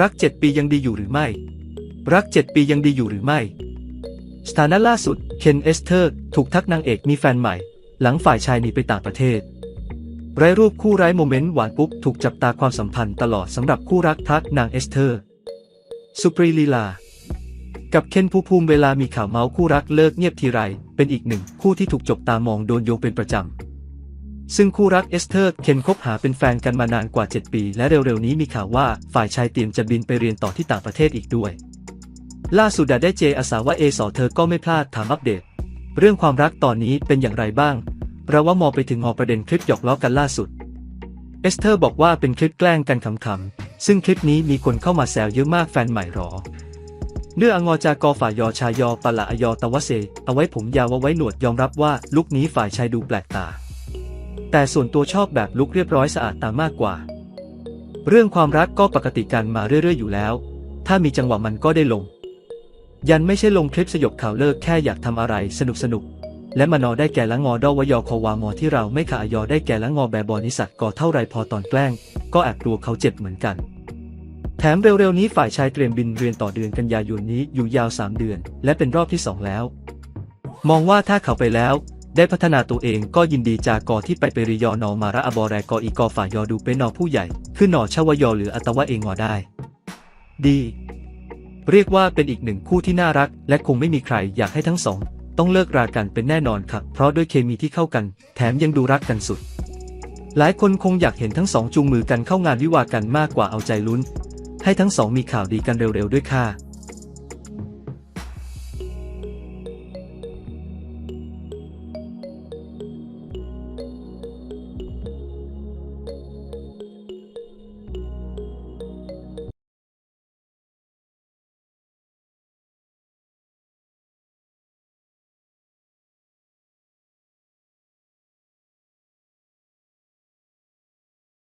รักเจ็ดปียังดีอยู่หรือไม่ รักเจ็ดปียังดีอยู่หรือไม่ สถานะล่าสุด เคนเอสเทอร์ ถูกทักนางเอกมีแฟนใหม่ หลังฝ่ายชายหนีไปต่างประเทศ ไร้รูปคู่ไร้โมเมนต์หวานปุ๊บ ถูกจับตาความสัมพันธ์ตลอดสำหรับคู่รักทักนางเอสเทอร์ สุปรีลีลา กับเคนภูภูมิเวลามีข่าวเมาส์คู่รักเลิกเงียบทีไร เป็นอีกหนึ่งคู่ที่ถูกจบตามองโดนโยงเป็นประจำ ซึ่งคู่รักเอสเทอร์เคนคบหาเป็นแฟนกันมานานกว่า 7 ปี และเร็วๆนี้มีข่าวว่าฝ่ายชายเตรียมจะบินไปเรียนต่อที่ต่างประเทศอีกด้วย ล่าสุดดาได้เจอาสาว่าเอสอเธอก็ไม่พลาดถามอัปเดต เรื่องความรักตอนนี้เป็นอย่างไรบ้าง เราว่ามองไปถึงหอประเด็นคลิปหยอกล้อกันล่าสุด เอสเธอร์บอกว่าเป็นคลิปแกล้งกันขำๆซึ่งคลิปนี้มีคนเข้ามาแซวเยอะมากแฟนใหม่หรอเนื้อองอจากอฝ่ายยอชายอปะละอยอตะวะเซเอาไว้ผมยาวเอาไว้หนวดยอมรับว่าลุคนี้ฝ่ายชายดูแปลกตา แต่ส่วนตัวชอบแบบลุคเรียบร้อยสะอาดตามากกว่า เรื่องความรักก็ปกติกันมาเรื่อยๆอยู่แล้ว ถ้ามีจังหวะมันก็ได้ลง ยันไม่ใช่ลงคลิปสยบข่าวเลิกแค่อยากทำอะไรสนุกสนุกๆและมานอได้แก่ละงอดอวยอคอวามอที่เราไม่ขายอได้แก่ละงอแบบอนิสัตก่อเท่าไรพอตอนแกล้ง ก็แอบกลัวเขาเจ็บเหมือนกัน แถมเร็วๆนี้ฝ่ายชายเตรียมบินเรียนต่อเดือนกันยายนนี้อยู่ยาว 3 เดือน และเป็นรอบที่ 2 แล้ว มองว่าถ้าเขาไปแล้ว ได้พัฒนาตัวเองก็ยินดีจากอที่ไปไปริยอนอมาระอบอแรกออีกอฝ่ายยอดูเป็นนอผู้ใหญ่ขึ้นนอชวยอหรืออัตวะเองงอได้ ดี เรียกว่าเป็นอีกหนึ่งคู่ที่น่ารัก และคงไม่มีใครอยากให้ทั้งสอง ต้องเลิกรากันเป็นแน่นอนครับ เพราะด้วยเคมีที่เข้ากัน แถมยังดูรักกันสุด หลายคนคงอยากเห็นทั้งสองจูงมือกันเข้างานวิวากันมากกว่าเอาใจลุ้น ให้ทั้งสองมีข่าวดีกันเร็วๆด้วยค่ะ